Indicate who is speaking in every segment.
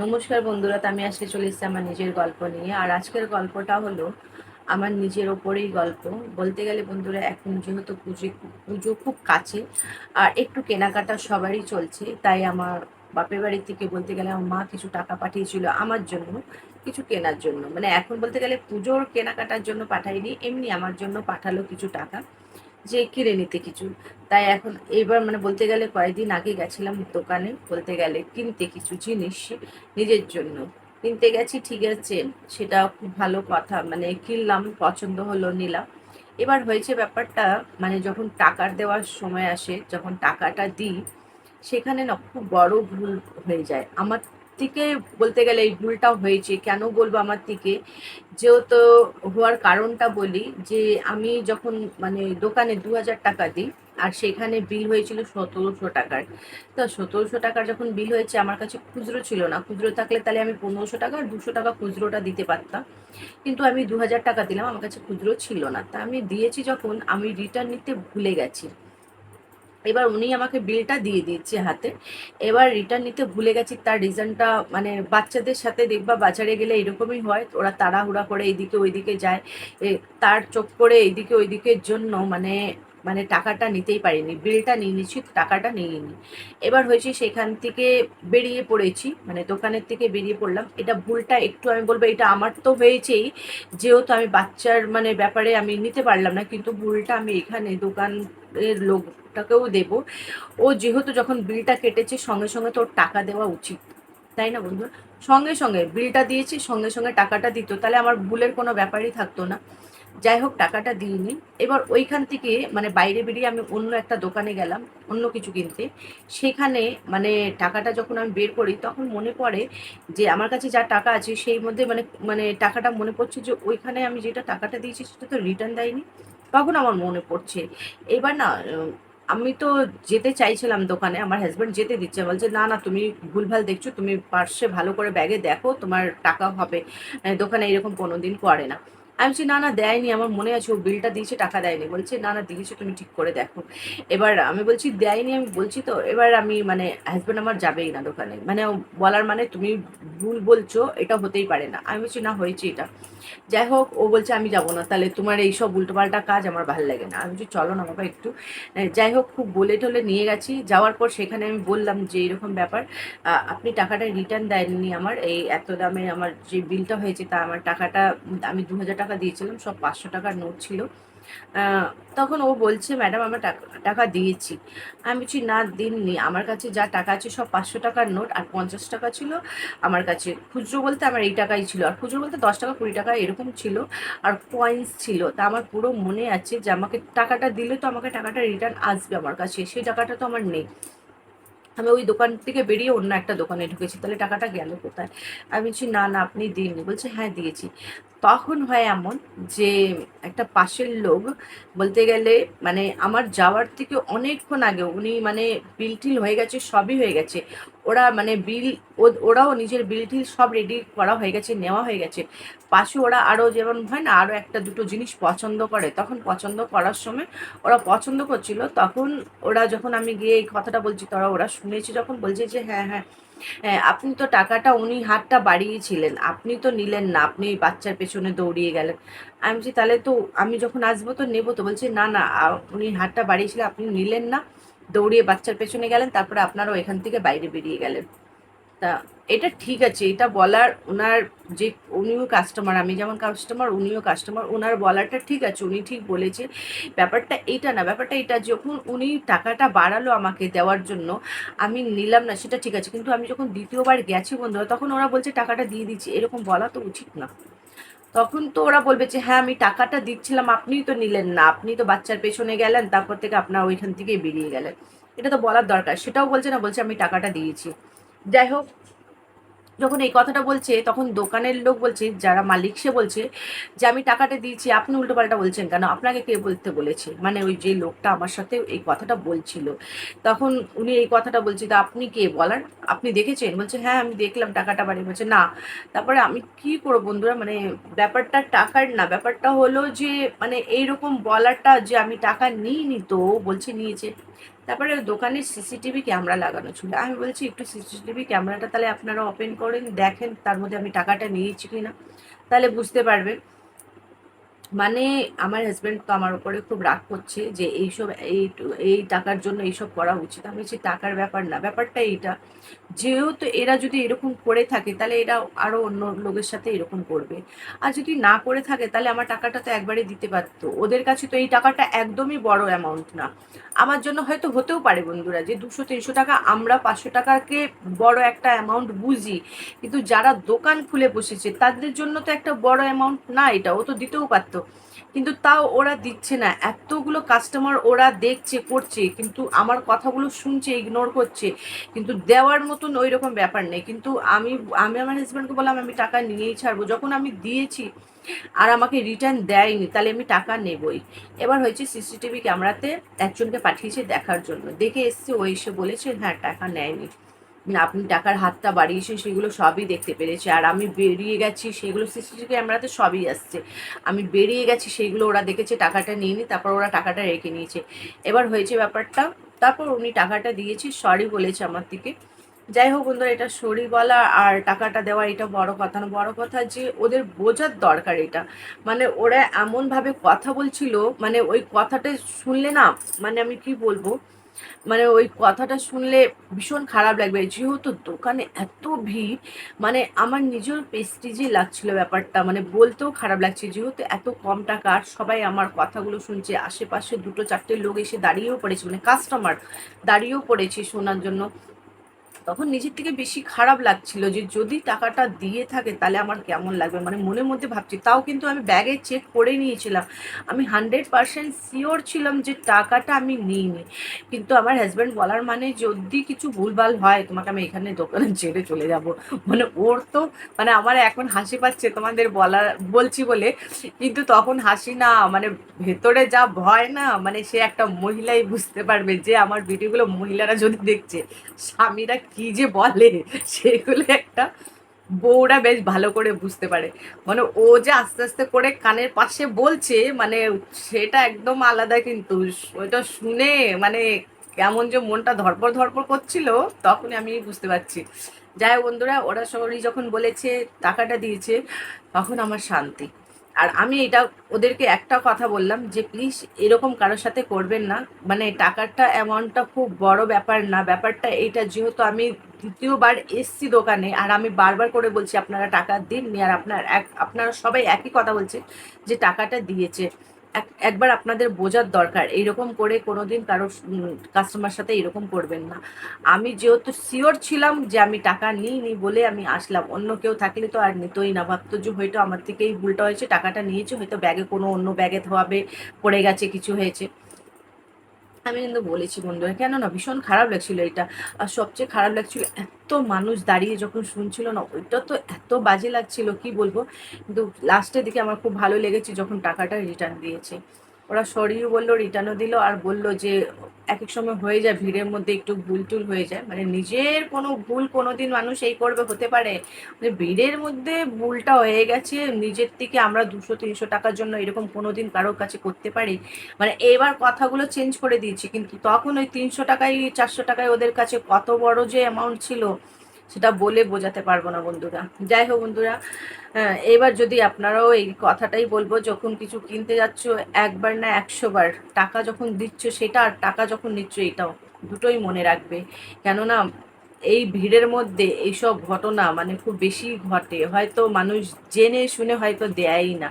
Speaker 1: নমস্কার বন্ধুরা আমি আজকে চলে এসেছি আমার নিজের গল্প নিয়ে। আর আজকের গল্পটা হলো আমার নিজের ওপরেই গল্প। বলতে গেলে বন্ধুরা, এখন যেহেতু পুজো পুজো খুব কাছে আর একটু কেনাকাটা সবারই চলছে, তাই আমার বাপের বাড়ি থেকে বলতে গেলে আমার মা কিছু টাকা পাঠিয়েছিল আমার জন্য, কিছু কেনার জন্য। মানে এখন বলতে গেলে পুজোর কেনাকাটার জন্য পাঠাইনি, এমনি আমার জন্য পাঠালো কিছু টাকা। যে কিনে নিতে কিছু। তাই এখন এবার মানে বলতে গেলে কয়েকদিন আগে গেছিলাম দোকানে, বলতে গেলে কিনতে কিছু জিনিস নিজের জন্য। কিনতে গেছি, ঠিক আছে, সেটা খুব ভালো কথা মানে কিনলাম, পছন্দ হলো, নিলাম। এবার হয়েছে ব্যাপারটা মানে যখন টাকার দেওয়ার সময় আসে, যখন টাকাটা দিই, সেখানে না খুব বড় ভুল হয়ে যায়। আমার থেকে বলতে গেলে এই ভুলটা হয়েছে, কেন বলব আমার থেকে যেহেতু হওয়ার কারণটা বলি যে আমি যখন মানে দোকানে দু হাজার টাকা দিই, আর সেখানে বিল হয়েছিল সতেরোশো টাকার। তো সতেরোশো টাকার যখন বিল হয়েছে, আমার কাছে খুচরো ছিল না। খুচরো থাকলে তাহলে আমি পনেরোশো টাকা আর দুশো টাকা খুচরোটা দিতে পারতাম। কিন্তু আমি দু হাজার টাকা দিলাম, আমার কাছে খুচরো ছিল না। তা আমি দিয়েছি যখন, আমি রিটার্ন নিতে ভুলে গেছি। এবার উনি আমাকে বিলটা দিয়ে দিয়েছে হাতে। এবার রিটার্ন নিতে ভুলে গেছি, তার রিজনটা মানে বাচ্চাদের সাথে দেখবা বাজারে গেলে এরকমই হয়, ওরা তাড়াহুড়া করে এইদিকে ওইদিকে যায়। তার চোখ করে এইদিকে ওইদিকের জন্য মানে মানে টাকাটা নিতেই পারিনি বিলটা নিয়ে নিচ্ছি টাকাটা নিয়ে নি এবার হয়েছে সেখান থেকে বেরিয়ে পড়েছি মানে দোকানের থেকে বেরিয়ে পড়লাম। এটা ভুলটা একটু আমি বলব, এটা আমার তো হয়েছেই। যেহেতু আমি বাচ্চার মানে ব্যাপারে আমি নিতে পারলাম না, কিন্তু ভুলটা আমি এখানে দোকানের লোকটাকেও দেব। ও যেহেতু যখন বিলটা কেটেছে, সঙ্গে সঙ্গে তোর টাকা দেওয়া উচিত। তাই না বন্ধু সঙ্গে সঙ্গে বিলটা দিয়েছি, সঙ্গে সঙ্গে টাকাটা দিত। তাহলে আমার ভুলের কোনো ব্যাপারই থাকতো না। যাই হোক, টাকাটা দিইনি। এবার ওইখান থেকে মানে বাইরে বেরিয়ে আমি অন্য একটা দোকানে গেলাম, অন্য কিছু কিনতে। সেখানে মানে টাকাটা যখন আমি বের করি, তখন মনে পড়ে যে আমার কাছে যা টাকা আছে, সেই মধ্যে মানে মানে টাকাটা মনে পড়ছে যে ওইখানে আমি যেটা টাকাটা দিয়েছি, সেটা তো রিটার্ন দেয়নি। তখন আমার মনে পড়ছে। এবার না, আমি তো যেতে চাইছিলাম দোকানে, আমার হাজব্যান্ড যেতে দিচ্ছে। বলছে, না না, তুমি ভুলভাল দেখছ, তুমি পার্সে ভালো করে ব্যাগে দেখো, তোমার টাকা হবে। দোকানে এরকম কোনো দিন করে না। আমি বলছি, না না, দেয়নি, আমার মনে আছে, ও বিলটা দিয়েছে, টাকা দেয়নি। বলছে, না না, দিয়েছে, তুমি ঠিক করে দেখো। এবার আমি বলছি, দেয়নি, আমি বলছি তো। এবার আমি মানে হাজব্যান্ড আমার যাবেই না দোকানে। মানে বলার মানে তুমি ভুল বলছো, এটা হতেই পারে না। আমি বলছি, না, হয়েছে এটা। যাই হোক, ও বলছে, আমি যাব না। তাহলে তোমার এইসব উল্টোপাল্টা কাজ আমার ভালো লাগে না। আমি বলছি, চলো না বাবা একটু। যাই হোক, খুব বলে টলে নিয়ে গেছি। যাওয়ার পর সেখানে আমি বললাম যে এরকম ব্যাপার আপনি টাকাটা রিটার্ন দেননি আমার। এই এত দামে আমার যে বিলটা হয়েছে, তা আমার টাকাটা, আমি দু হাজার টাকা দিয়েছিলাম, সব পাঁচশো টাকার নোট ছিল। তখন ও বলছে, ম্যাডাম, আমার টাকা টাকা দিয়েছি। আমি বলছি, না দিননি আমার কাছে যা টাকা আছে, সব পাঁচশো টাকার নোট আর পঞ্চাশ টাকা ছিল আমার কাছে। খুচরো বলতে আমার এই টাকাই ছিল। আর খুচরো বলতে দশ টাকা, কুড়ি টাকা এরকম ছিল। আর কয়েন্স ছিল। তা আমার পুরো মনে আছে যে, আমাকে টাকাটা দিলে তো আমাকে টাকাটা রিটার্ন আসবে আমার কাছে। সেই টাকাটা তো আমার নেই। আমি ওই দোকান থেকে বেরিয়ে অন্য একটা দোকানে ঢুকেছি। তাহলে টাকাটা গেল কোথায়? আমি বলছি, না না, আপনি দিননি বলছে হ্যাঁ দিয়েছি। তখন হয় এমন যে একটা পাশের লোক বলতে গেলে মানে আমার যাওয়ার থেকে অনেকক্ষণ আগে উনি মানে বিল টিল হয়ে গেছে, সবই হয়ে গেছে। ওরা মানে বিল ওরাও নিজের বিল টিল সব রেডি করা হয়ে গেছে, নেওয়া হয়ে গেছে। পাশে ওরা আরও যেমন হয় না আরও একটা দুটো জিনিস পছন্দ করে। তখন পছন্দ করার সময় ওরা পছন্দ করছিল। তখন ওরা যখন আমি গিয়ে এই কথাটা বলছি, তারা ওরা শুনেছে যখন, বলছে যে হ্যাঁ হ্যাঁ হ্যাঁ আপনি তো টাকাটা উনি হাতটা বাড়িয়েছিলেন, আপনি তো নিলেন না, আপনি ওই বাচ্চার পেছনে দৌড়িয়ে গেলেন। আমি বলছি, তাহলে তো আমি যখন আসব তো নেব তো। বলছি, না না উনি হাতটা বাড়িয়েছিলেন, আপনি নিলেন না। দৌড়িয়ে বাচ্চার পেছনে গেলেন, তারপরে আপনারাও এখান থেকে বাইরে বেরিয়ে গেলেন। তা এটা ঠিক আছে, এটা বলার ওনার যে উনিও কাস্টমার আমি যেমন কাস্টমার উনিও কাস্টমার ওনার বলাটা ঠিক আছে, উনি ঠিক বলেছে। ব্যাপারটা এইটা না, ব্যাপারটা এটা, যখন উনি টাকাটা বাড়ালো আমাকে দেওয়ার জন্য, আমি নিলাম না, সেটা ঠিক আছে, কিন্তু আমি যখন দ্বিতীয়বার গেছি বন্ধুরা, তখন ওরা বলছে টাকাটা দিয়ে দিচ্ছি, এরকম বলা তো উচিত না। তখন তো ওরা বলবে যে হ্যাঁ আমি টাকাটা দিচ্ছিলাম, আপনিই তো নিলেন না, আপনি তো বাচ্চার পেছনে গেলেন, তারপর থেকে আপনার ওইখান থেকেই বেরিয়ে গেলেন। এটা তো বলার দরকার, সেটাও বলছে না, বলছে আমি টাকাটা দিয়েছি। যাই হোক যখন এই কথাটা বলছে, তখন দোকানের লোক বলছে, যারা মালিক সে বলছে যে, আমি টাকাটা দিয়েছি, আপনি উল্টোপাল্টা বলছেন কেন? আপনাকে কে বলতে বলেছে? মানে ওই যে লোকটা আমার সাথে এই কথাটা বলছিল। তখন উনি এই কথাটা বলছে, তা আপনি কে? বলার? আপনি দেখেছেন? বলছে হ্যাঁ আমি দেখলাম টাকাটা বাড়ি। বলছে, না। তারপরে আমি কি করব বন্ধুরা? মানে ব্যাপারটা টাকার না, ব্যাপারটা হলো যে মানে এইরকম বলাটা যে, আমি টাকা নিইনি তো? বলছে, নিয়েছে। তারপরে দোকানের সিসিটিভি ক্যামেরা লাগানো ছিল। আমি বলছি, একটু সিসিটিভি ক্যামেরাটা তাহলে আপনারা ওপেন করেন, দেখেন তার মধ্যে আমি টাকাটা নিয়েছি কি না তাহলে বুঝতে পারবেন। মানে আমার হাজব্যান্ড তো আমার উপরে খুব রাগ করছে যে এইসব, এই এই টাকার জন্য এইসব করা উচিত। আমি বলছি, টাকার ব্যাপার না। ব্যাপারটা এইটা যেহেতু এরা যদি এরকম করে থাকে, তাহলে এরা আরও অন্য লোকের সাথে এরকম করবে। আর যদি না করে থাকে, তাহলে আমার টাকাটা তো একবারে দিতে পারতো। ওদের কাছে তো এই টাকাটা একদমই বড় অ্যামাউন্ট না। আমার জন্য হয়তো হতেও পারে বন্ধুরা, যে দুশো, তিনশো টাকা আমরা পাঁচশো টাকাকে বড় একটা অ্যামাউন্ট বুঝি, কিন্তু যারা দোকান খুলে বসেছে, তাদের জন্য তো একটা বড় অ্যামাউন্ট না এটা, ও তো দিতেও পারতো। কিন্তু তাও ওরা দিচ্ছে না। এতগুলো কাস্টমার ওরা দেখছে, করছে, কিন্তু আমার কথাগুলো শুনছে ইগনোর করছে। কিন্তু দেওয়ার মতন ওই রকম ব্যাপার নেই। কিন্তু আমি আমি আমার হাজব্যান্ডকে বললাম, আমি টাকা নিয়েই ছাড়বো। যখন আমি দিয়েছি আর আমাকে রিটার্ন দেয়নি, তাহলে আমি টাকা নেবই। এবার হয়েছে সিসিটিভি ক্যামেরাতে একজনকে পাঠিয়েছে দেখার জন্য। দেখে এসছে, ও এসে বলেছে হ্যাঁ টাকা নেয়নি। আপনি টাকার হাতটা বাড়িয়েছেন, সেগুলো সবই দেখতে পেরেছে। আর আমি বেরিয়ে গেছি, সেগুলো সিসিটিভি ক্যামেরাতে সবই আসছে। আমি বেরিয়ে গেছি সেইগুলো ওরা দেখেছে, টাকাটা নিয়ে নি, তারপর ওরা টাকাটা রেখে নিয়েছে। এবার হয়েছে ব্যাপারটা, তারপর উনি টাকাটা দিয়েছে সরি বলেছে আমার দিকে। যাই হোক বন্ধুরা, এটা সরি বলা আর টাকাটা দেওয়া, এটা বড় কথা না। বড় কথা যে ওদের বোঝার দরকার এটা। মানে ওরা এমনভাবে কথা বলছিল মানে ওই কথাটা শুনলে না মানে আমি কি বলব? মানে ওই কথাটা শুনলে ভীষণ খারাপ লাগবে। যেহেতু দোকানে এত ভিড় মানে আমার নিজের পেস্টিজই লাগছিল ব্যাপারটা মানে বলতেও খারাপ লাগছে। যেহেতু এত কম টাকা, আর সবাই আমার কথাগুলো শুনছে, আশেপাশে দুটো চারটে লোক এসে দাঁড়িয়েও পড়েছে মানে কাস্টমার দাঁড়িয়েও পড়েছে শোনার জন্য। তখন নিজের থেকে বেশি খারাপ লাগছিল যে যদি টাকাটা দিয়ে থাকে তাহলে আমার কেমন লাগবে? মানে মনের মধ্যে ভাবছি, তাও কিন্তু আমি ব্যাগে চেক করে নিয়েছিলাম। আমি হান্ড্রেড পারসেন্ট শিওর ছিলাম যে টাকাটা আমি নিইনি। কিন্তু আমার হাজব্যান্ড বলার মানে যদি কিছু ভুলভাল হয়, তোমাকে আমি এখানে দোকানে ছেড়ে চলে যাব। মানে ওর তো মানে আমার এখন হাসি পাচ্ছে তোমাদের বলার, বলছি বলে। কিন্তু তখন হাসি না মানে ভেতরে যা ভয় না মানে সে একটা মহিলাই বুঝতে পারবে যে আমার ভিডিওগুলো মহিলারা যদি দেখছে, স্বামীরা কি যে বলে, সেগুলো একটা বউরা বেশ ভালো করে বুঝতে পারে। মানে ও যে আস্তে আস্তে করে কানের পাশে বলছে মানে সেটা একদম আলাদা কিন্তু। ওইটা শুনে মানে কেমন যে মনটা ধরপর ধরপর করছিল, তখনই আমি বুঝতে পারছি। যাই বন্ধুরা, ওরা সবারই যখন বলেছে, টাকাটা দিয়েছে, তখন আমার শান্তি। আর আমি এটা, ওদেরকে একটা কথা বললাম যে, প্লিজ এরকম কারোর সাথে করবেন না। মানে টাকাটা অ্যামাউন্টটা খুব বড় ব্যাপার না। ব্যাপারটা এইটা, যেহেতু আমি দ্বিতীয়বার এসছি দোকানে আর আমি বারবার করে বলছি, আপনারা টাকা দিন আর আপনার এক, আপনারা সবাই একই কথা বলছে যে, টাকাটা দিয়েছে। একবার আপনাদের বোঝার দরকার। এইরকম করে কোনোদিন কারও কাস্টমার সাথে এরকম করবেন না। আমি যেহেতু সিওর ছিলাম যে আমি টাকা নিইনি বলে আমি আসলাম। অন্য কেউ থাকলে তো আর নিতই না। ভাবতো যে হয়তো আমার থেকেই ভুলটা হয়েছে, টাকাটা নিয়েছে, হয়তো ব্যাগে কোনো অন্য ব্যাগে ধোয়াবে, পড়ে গেছে, কিছু হয়েছে। আমি কিন্তু বলেছি বন্ধুরা কেন না ভীষণ খারাপ লাগছিল এটা। আর সবচেয়ে খারাপ লাগছিল, এত মানুষ দাঁড়িয়ে যখন শুনছিল না, ওইটা তো এত বাজে লাগছিল, কি বলব? কিন্তু লাস্টের দিকে আমার খুব ভালো লেগেছে যখন টাকাটা রিটার্ন দিয়েছে। ওরা সরিও বলল রিটার্নও দিল আর বলল যে এক এক সময় হয়ে যায়, ভিড়ের মধ্যে একটু ভুল টুল হয়ে যায়। মানে নিজের কোনো ভুল কোনো দিন মানুষ এই করবে, হতে পারে। মানে ভিড়ের মধ্যে ভুলটা হয়ে গেছে, নিজের থেকে আমরা দুশো, তিনশো টাকার জন্য এরকম কোনো দিন কারোর কাছে করতে পারি। মানে এবার কথাগুলো চেঞ্জ করে দিয়েছি, কিন্তু তখন ওই তিনশো টাকায়, চারশো টাকায় ওদের কাছে কত বড় যে অ্যামাউন্ট ছিল সেটা বলে বোঝাতে পারব না বন্ধুরা। যাই হোক বন্ধুরা হ্যাঁ, এবার যদি আপনারাও এই কথাটাই বলব যখন কিছু কিনতে যাচ্ছ একবার না একশো বার টাকা যখন দিচ্ছ সেটা আর টাকা যখন নিচ্ছ এটাও দুটোই মনে রাখবে। কেননা এই ভিড়ের মধ্যে এইসব ঘটনা মানে খুব বেশি ঘটে। হয়তো মানুষ জেনে শুনে হয়তো দেয়ই না।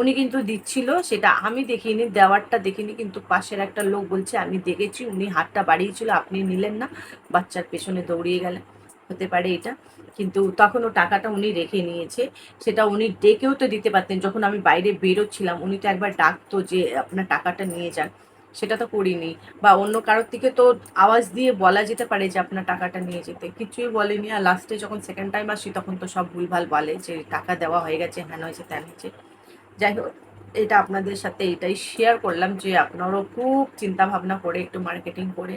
Speaker 1: উনি কিন্তু দিচ্ছিল সেটা আমি দেখিনি দেওয়ারটা দেখিনি কিন্তু পাশের একটা লোক বলছে আমি দেখেছি উনি হাতটা বাড়িয়েছিল আপনি নিলেন না। বাচ্চার পেছনে দৌড়িয়ে গেলেন। হতে পারে এটা। কিন্তু তখন ও টাকাটা উনি রেখে নিয়েছে। সেটা উনি ডেকেও তো দিতে পারতেন। যখন আমি বাইরে বেরোচ্ছিলাম, উনি তো একবার ডাকতো যে, আপনার টাকাটা নিয়ে যান। সেটা তো করিনি। বা অন্য কারোর থেকে তো আওয়াজ দিয়ে বলা যেতে পারে যে, আপনার টাকাটা নিয়ে যেতে। কিছুই বলেনি। আর লাস্টে যখন সেকেন্ড টাইম আসি, তখন তো সব ভুলভাল বলে যে, টাকা দেওয়া হয়ে গেছে হ্যান হয়েছে ত্যান হয়েছে। যাই হোক এটা আপনাদের সাথে এটাই শেয়ার করলাম যে আপনারাও খুব চিন্তা ভাবনা করে একটু মার্কেটিং করে।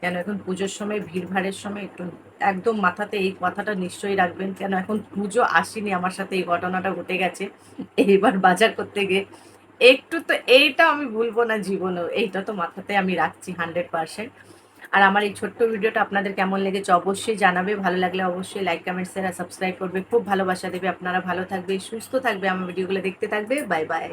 Speaker 1: কেন এখন পুজোর সময়, ভিড়ভাড়ের সময় একটু একদম মাথাতে এই কথাটা নিশ্চয়ই রাখবেন, কেন এখন পুজো আসেনি আমার সাথে, এই ঘটনাটা ঘটে গেছে। এইবার বাজার করতে গিয়ে একটু তো এইটা আমি ভুলবো না জীবনেও, এইটা তো মাথাতে আমি রাখছি হান্ড্রেড পারসেন্ট আর আমার এই ছোট্ট ভিডিওটা আপনাদের কেমন লেগেছে অবশ্যই জানাবে, ভালো লাগলে অবশ্যই লাইক কমেন্ট শেয়ার সাবস্ক্রাইব করবে। খুব ভালোবাসা দেবে আপনারা, ভালো থাকবে, সুস্থ থাকবে, আমার ভিডিওগুলো দেখতে থাকবে বাই বাই